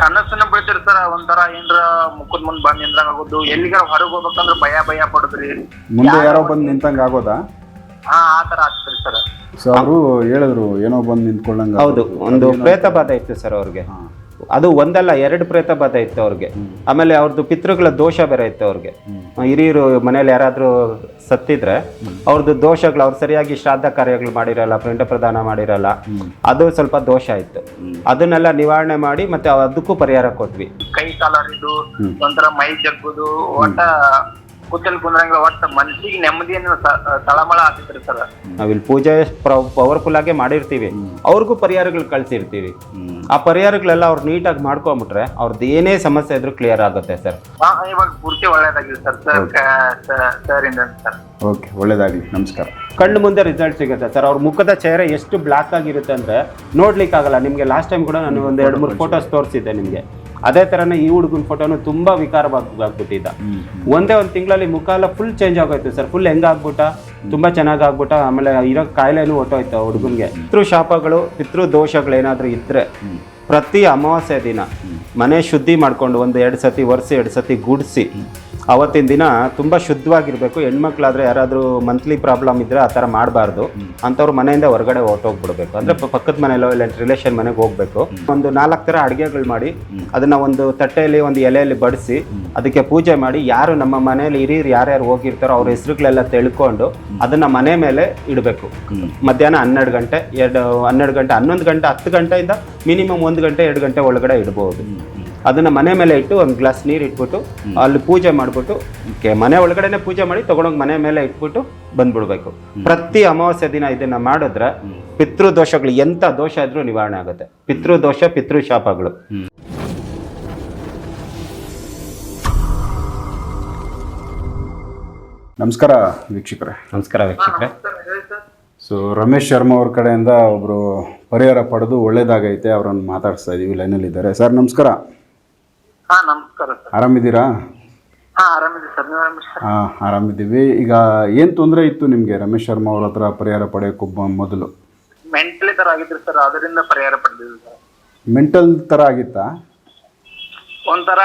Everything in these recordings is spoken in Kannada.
ಕನಸನ್ನ ಬೀಳ್ತಿರಿ ಸರ್ ಒಂಥರ ಏನ್ರ ಮುಖದ ಮುಂದ್ ಬಂದ್ ನಿಂದ್ರಂಗ್ ಆಗೋದು ಎಲ್ಲಿಗಾರ ಹೊರಗ್ ಹೋಗ್ಬೇಕಂದ್ರ ಭಯ ಭಯ ಪಡುದ್ರಿ. ಮುಂದೆ ಯಾರೋ ಬಂದು ನಿಂತಂಗ ಆಗೋದಾ ಹಾ ಆತರ ಆಗ್ತಿರಿ ಸರ್. ಸೊ ಅವರು ಹೇಳಿದ್ರು ಏನೋ ಬಂದು ನಿಂತ್ಕೊಳ್ಳಂಗ ಹೌದು ಒಂದು ಪ್ರೇತ ಬಾಧೆ ಇತ್ತು ಸರ್ ಅವ್ರಿಗೆ. ಅದು ಒಂದಲ್ಲ ಎರಡು ಪ್ರೇತ ಬಾಧೆ ಇತ್ತು ಅವ್ರಿಗೆ. ಆಮೇಲೆ ಅವ್ರದ್ದು ಪಿತೃಗಳ ದೋಷ ಬೇರೆ ಇತ್ತು ಅವ್ರಿಗೆ. ಹಿರಿಯರು ಮನೇಲಿ ಯಾರಾದರೂ ಸತ್ತಿದ್ರೆ ಅವ್ರದ್ದು ದೋಷಗಳು ಅವ್ರು ಸರಿಯಾಗಿ ಶ್ರಾದ್ದ ಕಾರ್ಯಗಳು ಮಾಡಿರಲ್ಲ ಪಿಂಡ ಪ್ರದಾನ ಮಾಡಿರಲ್ಲ ಅದು ಸ್ವಲ್ಪ ದೋಷ ಇತ್ತು. ಅದನ್ನೆಲ್ಲ ನಿವಾರಣೆ ಮಾಡಿ ಮತ್ತೆ ಅದಕ್ಕೂ ಪರಿಹಾರ ಕೊಟ್ವಿ. ಕೈ ಕಾಲರಿದು ಒಂಥರ ಮೈ ಜಗ್ಗುದು ಒಟ್ಟ ಕೂತಲ್ ಕುಂದ್ರಂಗ ಒಟ್ಟ ಮನ್ಸಿಗೆ ನೆಮ್ಮದಿಯನ್ನು ತಳಮಳ ಆಗ್ತಿದ್ರಿ ಸರ್. ನಾವಿಲ್ಲಿ ಪೂಜೆ ಪವರ್ಫುಲ್ ಆಗಿ ಮಾಡಿರ್ತೀವಿ. ಅವ್ರಿಗೂ ಪರಿಹಾರಗಳು ಕಳ್ಸಿರ್ತೀವಿ. ಆ ಪರಿಹಾರಗಳೆಲ್ಲ ಅವ್ರು ನೀಟಾಗಿ ಮಾಡ್ಕೊಂಬಿಟ್ರೆ ಅವ್ರದ್ದು ಏನೇ ಸಮಸ್ಯೆ ಇದ್ರೂ ಕ್ಲಿಯರ್ ಆಗುತ್ತೆ ಸರ್. ಹಾ ಇವಾಗ ಪೂರ್ತಿ ಒಳ್ಳೇದಾಗಿದೆ ಸರ್ ಸರ್ ಸರ್ ಇಂದ ಸರ್. ಓಕೆ ಒಳ್ಳೇದಾಗಲಿ ನಮಸ್ಕಾರ. ಕಣ್ಣು ಮುಂದೆ ರಿಸಲ್ಟ್ ಸಿಗುತ್ತೆ ಸರ್ ಅವ್ರ ಮುಖದ ಚೇಹರೆ ಎಷ್ಟು ಬ್ಲಾಕ್ ಆಗಿರುತ್ತೆ ಅಂದ್ರೆ ನೋಡ್ಲಿಕ್ಕೆ ಆಗಲ್ಲ ನಿಮಗೆ ಲಾಸ್ಟ್ ಟೈಮ್ ಕೂಡ ನಾನು ಒಂದು ಎರಡು ಮೂರು ಫೋಟೋಸ್ ತೋರಿಸಿದ್ದೆ ನಿಮಗೆ. ಅದೇ ಥರನೇ ಈ ಹುಡುಗನ ಫೋಟೋನು ತುಂಬಾ ವಿಕಾರವಾಗಿ ಆಗ್ಬಿಟ್ಟಿದ್ದ ಒಂದೇ ಒಂದು ತಿಂಗಳಲ್ಲಿ ಮುಖ ಎಲ್ಲ ಫುಲ್ ಚೇಂಜ್ ಆಗೋಯ್ತು ಸರ್ ಫುಲ್ ಹೆಂಗಾಗ್ಬಿಟ್ಟ ತುಂಬಾ ಚೆನ್ನಾಗಿ ಆಗ್ಬಿಟ್ಟ ಆಮೇಲೆ ಇರೋ ಕಾಯಿಲೆನೂ ಹೊಟ್ಟೋಯ್ತು ಹುಡುಗನಿಗೆ. ಪಿತೃ ಶಾಪಗಳು ಪಿತೃ ದೋಷಗಳು ಇದ್ದರೆ ಇದ್ರೆ ಪ್ರತಿ ಅಮಾವಾಸ್ಯೆ ದಿನ ಮನೆ ಶುದ್ಧಿ ಮಾಡ್ಕೊಂಡು ಒಂದು ಎರಡು ಸತಿ ಒರೆಸಿ ಎರಡು ಸತಿ ಗುಡಿಸಿ ಅವತ್ತಿನ ದಿನ ತುಂಬ ಶುದ್ಧವಾಗಿರಬೇಕು. ಹೆಣ್ಮಕ್ಳಾದ್ರೆ ಯಾರಾದರೂ ಮಂತ್ಲಿ ಪ್ರಾಬ್ಲಮ್ ಇದ್ದರೆ ಆ ಥರ ಮಾಡಬಾರ್ದು. ಅಂಥವ್ರು ಮನೆಯಿಂದ ಹೊರಗಡೆ ಹೊರಟೋಗ್ಬಿಡ್ಬೇಕು. ಅಂದರೆ ಪಕ್ಕದ ಮನೆಯಲ್ಲೋ ಇಲ್ಲ ರಿಲೇಷನ್ ಮನೆಗೆ ಹೋಗ್ಬೇಕು. ಒಂದು ನಾಲ್ಕು ಥರ ಅಡುಗೆಗಳು ಮಾಡಿ ಅದನ್ನು ಒಂದು ತಟ್ಟೆಯಲ್ಲಿ ಒಂದು ಎಲೆಯಲ್ಲಿ ಬಡಿಸಿ ಅದಕ್ಕೆ ಪೂಜೆ ಮಾಡಿ ಯಾರು ನಮ್ಮ ಮನೆಯಲ್ಲಿ ಹಿರಿಯರು ಯಾರ್ಯಾರು ಹೋಗಿರ್ತಾರೋ ಅವ್ರ ಹೆಸರುಗಳೆಲ್ಲ ತಿಳ್ಕೊಂಡು ಅದನ್ನು ಮನೆ ಮೇಲೆ ಇಡಬೇಕು. ಮಧ್ಯಾಹ್ನ ಹನ್ನೆರಡು ಗಂಟೆ ಎರಡು ಹನ್ನೆರಡು ಗಂಟೆ ಹನ್ನೊಂದು ಗಂಟೆ ಹತ್ತು ಗಂಟೆಯಿಂದ ಮಿನಿಮಮ್ ಒಂದು ಗಂಟೆ ಎರಡು ಗಂಟೆ ಒಳಗಡೆ ಇಡ್ಬೋದು. ಅದನ್ನ ಮನೆ ಮೇಲೆ ಇಟ್ಟು ಒಂದು ಗ್ಲಾಸ್ ನೀರು ಇಟ್ಬಿಟ್ಟು ಅಲ್ಲಿ ಪೂಜೆ ಮಾಡಿಬಿಟ್ಟು ಮನೆ ಒಳಗಡೆನೆ ಪೂಜೆ ಮಾಡಿ ತಗೊಂಡೋಗಿ ಮನೆ ಮೇಲೆ ಇಟ್ಬಿಟ್ಟು ಬಂದ್ಬಿಡ್ಬೇಕು. ಪ್ರತಿ ಅಮಾವಾಸ್ಯೆ ದಿನ ಇದನ್ನ ಮಾಡಿದ್ರೆ ಪಿತೃ ದೋಷಗಳು ಎಂಥ ದೋಷ ಇದ್ರೂ ನಿವಾರಣೆ ಆಗುತ್ತೆ. ಪಿತೃ ದೋಷ ಪಿತೃ ಶಾಪಗಳು ನಮಸ್ಕಾರ ವೀಕ್ಷಕರೇ. ನಮಸ್ಕಾರ ವೀಕ್ಷಕರೇ ಸೊ ರಮೇಶ್ ಶರ್ಮಾ ಅವ್ರ ಕಡೆಯಿಂದ ಒಬ್ಬರು ಪರಿಹಾರ ಪಡೆದು ಒಳ್ಳೇದಾಗೈತೆ ಅವರನ್ನು ಮಾತಾಡಿಸ್ತಾ ಇದ್ದೀವಿ ಲೈನಲ್ಲಿದ್ದಾರೆ ಸರ್ ನಮಸ್ಕಾರ. ಹಾ ನಮಸ್ಕಾರ ಸರ್. ಆರಾಮಿದ್ದೀರಾ? ಹಾ ಆರಾಮಿದೆ ಸರ್. ನೀವು ಸರ್? ಹಾಂ ಆರಾಮಿದ್ದೀವಿ. ಈಗ ಏನು ತೊಂದರೆ ಇತ್ತು ನಿಮಗೆ ರಮೇಶ್ ಶರ್ಮಾ ಅವ್ರ ಹತ್ರ ಪರಿಹಾರ ಪಡೆಯೋಕ್ಕೊಬ್ಬ ಮೊದಲು? ಮೆಂಟಲಿ ತರ ಆಗಿದ್ರು ಸರ್ ಅದರಿಂದ ಪರಿಹಾರ ಪಡೆದಿದ್ವಿ ಸರ್. ಮೆಂಟಲ್ ಥರ ಆಗಿತ್ತಾ? ಒಂಥರ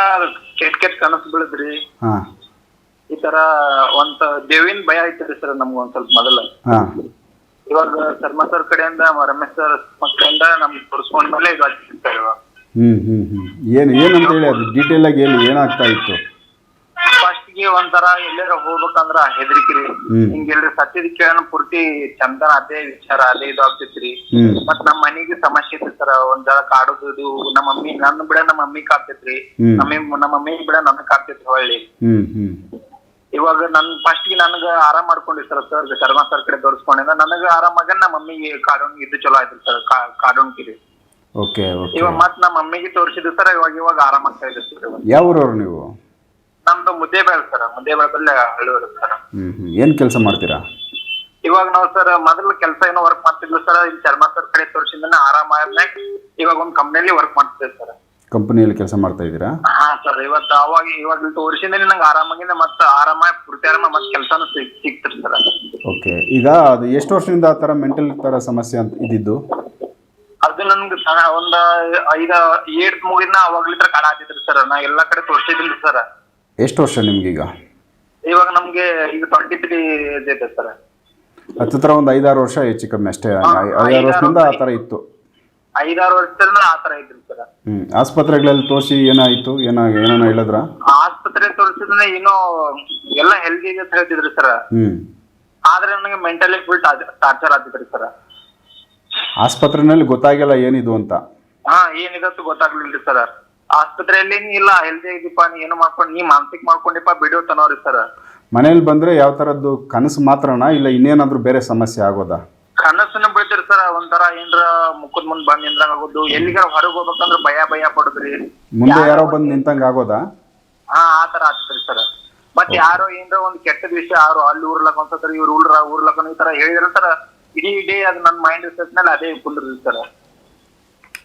ಕೆಟ್ಟ ಕೆಟ್ಟ ಕನಸು ಬೀಳದ್ರಿ. ಹಾ. ಈ ತರ ಒಂತ ದೇವಿನ ಭಯ ಐತ್ರಿ ಸರ್ ನಮ್ಗ ಒಂದ್ ಸ್ವಲ್ಪ ಮೊದಲ. ಹಾಂ. ಇವಾಗ ಶರ್ಮಾ ಸರ್ ಕಡೆಯಿಂದ ರಮೇಶ್ ಸರ್ ಕಡೆಯಿಂದ ನಮ್ಗೆ ತೋರಿಸ್ಕೊಂಡ್ಮೇಲೆ ಇದು ಆಗ್ತಿತ್ತು ಸರ್ ಇವಾಗ. ಹ್ಞೂ ಹ್ಞೂ ಹ್ಞೂ ಏನು ಅಂತ ಹೇಳಿ ಅದು ಡೀಟೇಲ್ ಆಗಿ ಹೇಳಿ ಏನಾಗ್ತಾ ಇತ್ತು? ಫಸ್ಟ್ಗೆ ಒಂಥರ ಎಲ್ಲಾರ ಹೋಗ್ಬೇಕಂದ್ರ ಹೆದರಿಕಿರಿ. ಹ್ಮ್. ಹಿಂಗೆಲ್ರಿ ಸತ್ಯದ ಕೇಳನ ಪೂರ್ತಿ ಚಂದನ ಅದೇ ವಿಚಾರ ಅದೇ ಇದು ಆಗ್ತೈತ್ರಿ. ಹ್ಞೂ ಮತ್ ನಮ್ ಮನೆಗೆ ಸಮಸ್ಯೆ ಇತ್ತು ಸರ್ ಒಂದ್ ಜರ ಕಾಡುದು ಇದು ನಮ್ಮ ಮಮ್ಮಿ ನನ್ನ ಬಿಡ ನಮ್ಮ ಮಮ್ಮಿ ಕಾಡ್ತೈತ್ರಿ. ಹ್ಮ್. ನಮ್ಮಿ ನಮ್ಮ ಮಮ್ಮಿ ಬಿಡ ನನ್ ಕಾಡ್ತೈತ್ರಿ ಹೊಳ್ಳಿ. ಹ್ಞೂ ಹ್ಞೂ ಇವಾಗ ನನ್ ಫಸ್ಟ್ಗೆ ನನಗ ಆರಾಮ್ ಮಾಡ್ಕೊಂಡಿ ಸರ್ ಸರ್ ಶರ್ಮಾ ಸರ್ ಕಡೆ ತೋರಿಸ್ಕೊಂಡಿಂದ ನನಗ ಆರಾಮಾಗ ನಮ್ಮ ಮಮ್ಮಿಗೆ ಕಾಡೋನ್ ಇದು ಚಲೋ ಆಯ್ತು ಸರ್ ಕಾಡೋನ್ಕಿರಿ ಓಕೆ ಓಕೆ ಇವಾಗ ಮತ್ ನಮ್ಮ ಮಮ್ಮಿಗೆ ತೋರಿಸಿದ್ದು ಸರ್ ಇವಾಗ ಇವಾಗ ಆರಾಮಾಗ್ತಾ ಇದೆ ಸರ್ ಇವಾಗ. ಯಾವ ಊರವ್ರು ನೀವು? ನಮ್ದು ಮುದ್ದೆ ಬೇಳೆ ಸರ್ ಮುದ್ದೆ ಬೆಳಕಲ್ಲೇ ಹಳ್ಳಿಯವರು ಸರ್ ಹ್ಞೂ ಹ್ಞೂ ಏನು ಕೆಲಸ ಮಾಡ್ತೀರಾ? ಇವಾಗ ನಾವು ಸರ್ ಮೊದಲು ಕೆಲಸ ಏನೋ ವರ್ಕ್ ಮಾಡ್ತಿದ್ವಿ ಸರ್ ಇಲ್ಲಿ ಶರ್ಮಾ ಸರ್ ಕಡೆ ತೋರಿಸಿದ್ರೆ ಆರಾಮ ಇವಾಗ ಒಂದ್ ಕಂಪ್ನಿಯಲ್ಲಿ ವರ್ಕ್ ಮಾಡ್ತಿದ್ದೆ ಸರ್ ಕಂಪನಿಯಲ್ಲಿ ಕೆಲಸ ಮಾಡ್ತಾ ಇದ್ದೀರಾ? ಹಾ ಸರ್ ಇವತ್ತು ಅವಾಗ ಇವಾಗ ತೋರಿಸಿದ್ರೆ ನಂಗೆ ಆರಾಮಾಗಿಂದ ಮತ್ತೆ ಆರಾಮಾಗಿ ಪೂರ್ತಿ ಆರಾಮ ಮತ್ತೆ ಕೆಲಸನೂ ಸಿಗ್ ಸಿಗ್ತಿರಿ ಸರ್ ಓಕೆ ಈಗ ಅದು ಎಷ್ಟು ವರ್ಷದಿಂದ ಆ ಥರ ಮೆಂಟಲ್ ಥರ ಸಮಸ್ಯೆ ಅಂತ ಇದ್ದಿದ್ದು? ಅದು ನನ್ಗೆ ಒಂದ ಒಂದ್ ಐದ ಏಟ್ ಮುಗಿದ್ನ ಅವಾಗ್ಲಿತ್ರ ಕಾಡ ಆಗ್ತಿದ್ರಿ ಸರ್ ನಾ ಎಲ್ಲಾ ಕಡೆ ತೋರಿಸಿದಿಲ್ರಿ ಸರ್ ಎಷ್ಟು ವರ್ಷ ನಿಮ್ಗೀಗ ಇವಾಗ ನಮ್ಗೆ ಈಗ ಟ್ವೆಂಟಿ ತ್ರೀ ಇದೆ ಸರ್ ಹತ್ತಿರ ಒಂದು ಐದಾರು ವರ್ಷ ಹೆಚ್ಚು ಕಮ್ಮಿ ಅಷ್ಟೇ. ಐದಾರು ವರ್ಷದಿಂದ ಆ ತರ ಇತ್ತು. ಐದಾರು ವರ್ಷದಿಂದ ಆ ತರ ಐತ್ರಿ ಸರ್ ಹ್ಞೂ ಆಸ್ಪತ್ರೆಗಳಲ್ಲಿ ತೋರಿಸಿ ಏನಾಯ್ತು? ಏನೋ ಏನೋ ಹೇಳಿದ್ರ? ಆಸ್ಪತ್ರೆ ತೋರಿಸಿದ್ರೆ ಏನೋ ಎಲ್ಲ ಹೆಲ್ದಿ ಇದೆ ಅಂತ ಹೇಳ್ತಿದ್ರಿ ಸರ್ ಹ್ಞೂ ಆದ್ರೆ ನನಗೆ ಮೆಂಟಲಿ ಫುಲ್ ಟಾರ್ಚರ್ ಆಗ್ತಿದ್ರಿ ಸರ್ ಆಸ್ಪತ್ರೆನಲ್ಲಿ ಗೊತ್ತಾಗಿಲ್ಲ ಏನಿದು ಅಂತ. ಹಾ ಏನಿದತ್ತು ಗೊತ್ತಾಗ್ಲಿಲ್ರಿ ಸರ್ ಆಸ್ಪತ್ರೆಯಲ್ಲಿ ಇಲ್ಲ ಹೆಲ್ದಿ ಇದಪ್ಪ ನೀ ಏನು ಮಾಡ್ಕೊಂಡ್ ನೀ ಮಾನಸಿಕ ಮಾಡ್ಕೊಂಡಿಪ್ಪ ಬಿಡು ತನವ್ರಿ ಸರ್ ಮನೇಲಿ ಬಂದ್ರೆ ಯಾವ ತರದ್ದು ಕನಸು ಮಾತ್ರನಾ ಇಲ್ಲ ಇನ್ನೇನಾದರೂ ಬೇರೆ ಸಮಸ್ಯೆ ಆಗೋದಾ? ಕನಸನ್ನ ಬಿಡ್ತೀರಿ ಸರ್ ಒಂಥರ ಏನ್ರ ಮುಖದ ಮುಂದ್ ಬಂದ್ ನಿಂದ್ರಂಗ್ ಆಗೋದು ಎಲ್ಲಿಗಾರ ಹೊರಗೆ ಹೋಗ್ಬೇಕಂದ್ರ ಭಯ ಭಯ ಪಡುದ್ರಿ. ಮುಂದೆ ಯಾರೋ ಬಂದು ನಿಂತಂಗೆ ಆಗೋದ? ಹಾ ಆ ತರ ಆಗ್ತದ್ರಿ ಸರ್ ಮತ್ತೆ ಯಾರೋ ಏನ್ರ ಒಂದ್ ಕೆಟ್ಟದ ವಿಷಯ ಯಾರು ಅಲ್ಲಿ ಊರ್ಲಕ್ಕ ಅಂತ ಇವ್ರು ಉಳ್ರ ಈ ತರ ಹೇಳಿದ್ರ ಸರ್ ಇಡೀ ಡೇ ಅದು ನನ್ನ ಮೈಂಡ್ ಸೆಟ್ ಮೇಲೆ ಅದೇ ಕುಂದ್ರಿ ಯಾರಾದ್ರೂ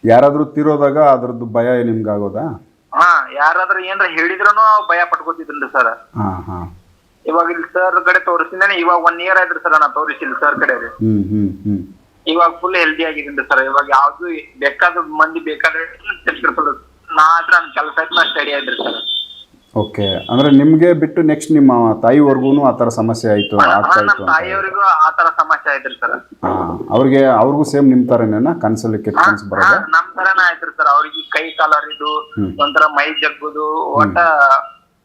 ಯಾರಾದರೂ ತೀರೋದಾಗ ಅದ್ರದ್ದು ಭಯ ನಿಮ್ಗೆ ಆಗೋದಾ ಹಾ ಯಾರಾದ್ರೂ ಏನ್ರ ಹೇಳಿದ್ರೂನು ಭಯ ಪಟ್ಕೋತಿದ್ರಿ ಸರ್ ಹಾ ಹಾ. ಇವಾಗ ಇಲ್ಲಿ ಸರ್ ಕಡೆ ತೋರಿಸಿದ್ದೇನೆ ಇವಾಗ ಒನ್ ಇಯರ್ ಆಯ್ತು ಸರ್ ನಾ ತೋರಿಸಿಲ್ಲ ಸರ್ ಕಡೆ ಹ್ಮ್ ಹ್ಮ್ ಹ್ಮ್. ಇವಾಗ ಫುಲ್ ಹೆಲ್ದಿ ಆಗಿದ್ದೀನಿ ಸರ್ ಇವಾಗ ಯಾವ್ದು ಬೇಕಾದ ಮಂದಿ ಬೇಕಾದ್ರೆ ನಾ ನಾ ನನ್ ಕೆಲಸ ಆಯ್ತು ನಾ ಸ್ಟಡಿ ಆಯ್ತು ಸರ್ ಓಕೆ. ಅಂದ್ರೆ ನಿಮ್ಗೆ ಬಿಟ್ಟು ನೆಕ್ಸ್ಟ್ ನಿಮ್ಮ ತಾಯಿವರೆಗೂ ಆ ತರ ಸಮಸ್ಯೆ ಆಯ್ತು ಆಗ್ತಾ ನಮ್ಮ ಇತ್ತು ಅಂತ ತಾಯಿಯವರಿಗೂ ಆ ತರ ಸಮಸ್ಯೆ ಐತ್ರಿ ಸರ್. ಹಾಂ ಅವ್ರಿಗೆ ಅವ್ರಿಗೂ ಸೇಮ್ ನಿಮ್ ತರನೇನಾ? ಕನ್ಸಲ್ಲಿ ಕೆಟ್ಟ ಕನ್ಸು ಬರೋದು? ನಮ್ ತರನ ಆಯ್ತ್ರಿ ಸರ್. ಅವ್ರಿಗೆ ಕೈ ಕಾಲ ಹರಿದು. ಒಂಥರ ಮೈ ಜಗ್ಗುದು ಒಟ್ಟ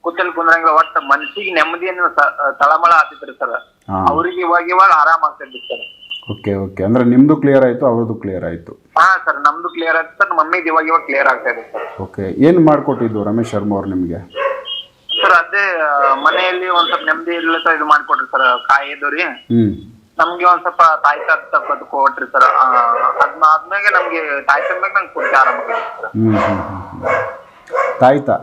ಕುತ್ತಲ್ ಕುಂದ್ರಂಗ ಒಟ್ಟ ಮನ್ಸಿಗೆ ನೆಮ್ಮದಿ ಸ- ತಳಮಳ ಆತಿತ್ರಿ ಸರ್. ಹಾಂ. ಅವ್ರಿಗೆ ಇವಾಗ ಇವಾಗ ಆರಾಮ್ ಆಗ್ತೈತಿ ಸರ್. Okay okay. ಅಂದ್ರೆ ನಿಮ್ದು ಕ್ಲಿಯರ್ ಆಯ್ತು ಅವ್ರದ್ದು ಕ್ಲಿಯರ್ ಆಯ್ತು? ಹಾ ಸರ್ ನಮ್ದು ಕ್ಲಿಯರ್ ಆಯ್ತು ಸರ್. ಮಮ್ಮಿದ್ ಇವಾಗ ಇವಾಗ ಕ್ಲಿಯರ್ ಆಗ್ತಾ ಇದೆ ಸರ್. ಓಕೆ. ಏನು ಮಾಡ್ಕೊಟ್ಟಿದ್ದು ರಮೇಶ್ ಶರ್ಮಾ ಅವ್ರು ನಿಮಗೆ? ಸರ್ ಅದೇ ಮನೆಯಲ್ಲಿ ಒಂದ್ ಸ್ವಲ್ಪ ನೆಮ್ಮದಿ ಇರ್ಲತ್ತ ಇದು ಮಾಡ್ಕೊಡ್ರಿ ಸರ್ ಕಾಯಿ ಇದ್ದವ್ರಿ ಹ್ಞೂ ನಮ್ಗೆ ಒಂದ್ ಸ್ವಲ್ಪ ತಾಯಿ ತಪ್ಪದು ಕೊಟ್ರಿ ಸರ್ ಅದ್ನ ಆದ್ಮೇಲೆ ನಮ್ಗೆ ತಾಯಿ ತಂದ್ಮೇಲೆ ನಂಗೆ ಕುಡಿತ ಆರಾಮ ಆಗೈತಿ ಸರ್. ತಾಯ್ತಾ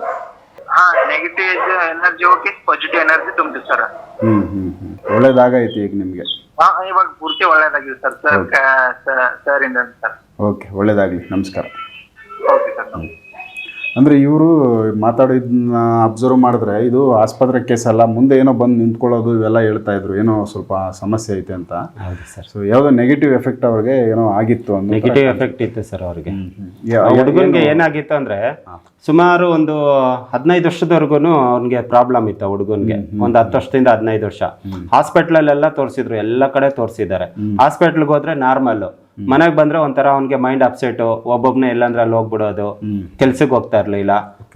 ಹಾ ನೆಗೆಟಿವ್ ಎನರ್ಜಿ ಹೋಗಿ ಪಾಸಿಟಿವ್ ಎನರ್ಜಿ ತುಂಬಿದೆ ಸರ್. ಹ್ಮ್ ಹ್ಮ್ ಹ್ಞೂ ಒಳ್ಳೇದಾಗೈತಿ ಈಗ ನಿಮ್ಗೆ? ಹಾ ಇವಾಗ ಪೂರ್ತಿ ಒಳ್ಳೇದಾಗಿದೆ ಸರ್ ಸರ್ ಸರ್ ಇಂದ ಸರ್. ಓಕೆ ಒಳ್ಳೇದಾಗಲಿ. ನಮಸ್ಕಾರ. ಓಕೆ ಸರ್ ಅಂದರೆ ಇವರು ಮಾತಾಡಿದ್ನ ಅಬ್ಸರ್ವ್ ಮಾಡಿದ್ರೆ ಇದು ಆಸ್ಪತ್ರೆ ಕೇಸ್ ಅಲ್ಲ ಮುಂದೆ ಏನೋ ಬಂದು ನಿಂತ್ಕೊಳ್ಳೋದು ಇವೆಲ್ಲ ಹೇಳ್ತಾ ಇದ್ರು. ಏನೋ ಸ್ವಲ್ಪ ಸಮಸ್ಯೆ ಐತೆ ಅಂತ. ಸರ್. ಸೊ ಯಾವುದೋ ನೆಗೆಟಿವ್ ಎಫೆಕ್ಟ್ ಅವ್ರಿಗೆ ಏನೋ ಆಗಿತ್ತು ಅಂತ ನೆಗೆಟಿವ್ ಎಫೆಕ್ಟ್ ಇತ್ತು ಸರ್ ಅವ್ರಿಗೆ. ಹುಡುಗನಿಗೆ ಏನಾಗಿತ್ತು ಅಂದರೆ ಸುಮಾರು ಒಂದು ಹದಿನೈದು ವರ್ಷದವರೆಗೂ ಅವ್ನಿಗೆ ಪ್ರಾಬ್ಲಮ್ ಇತ್ತು ಹುಡುಗನಿಗೆ. ಹುಡುಗನ್ಗೆ ಒಂದು ಹತ್ತು ವರ್ಷದಿಂದ ಹದಿನೈದು ವರ್ಷ. ಹಾಸ್ಪಿಟ್ಲಲ್ಲೆಲ್ಲ ತೋರಿಸಿದ್ರು ಎಲ್ಲ ಕಡೆ ತೋರಿಸಿದ್ದಾರೆ. ಹಾಸ್ಪಿಟ್ಲ್ಗೆ ಹೋದ್ರೆ ನಾರ್ಮಲ್ ಮನೆಗೆ ಬಂದ್ರೆ ಒಂಥರ ಅವ್ನಿಗೆ ಮೈಂಡ್ ಅಪ್ಸೆಟ್ ಒಬ್ಬೊಬ್ನೇ ಎಲ್ಲಂದ್ರೆ ಅಲ್ಲಿ ಹೋಗ್ಬಿಡೋದು ಕೆಲ್ಸಕ್ಕೆ ಹೋಗ್ತಾ ಇರ್ಲಿಲ್ಲ.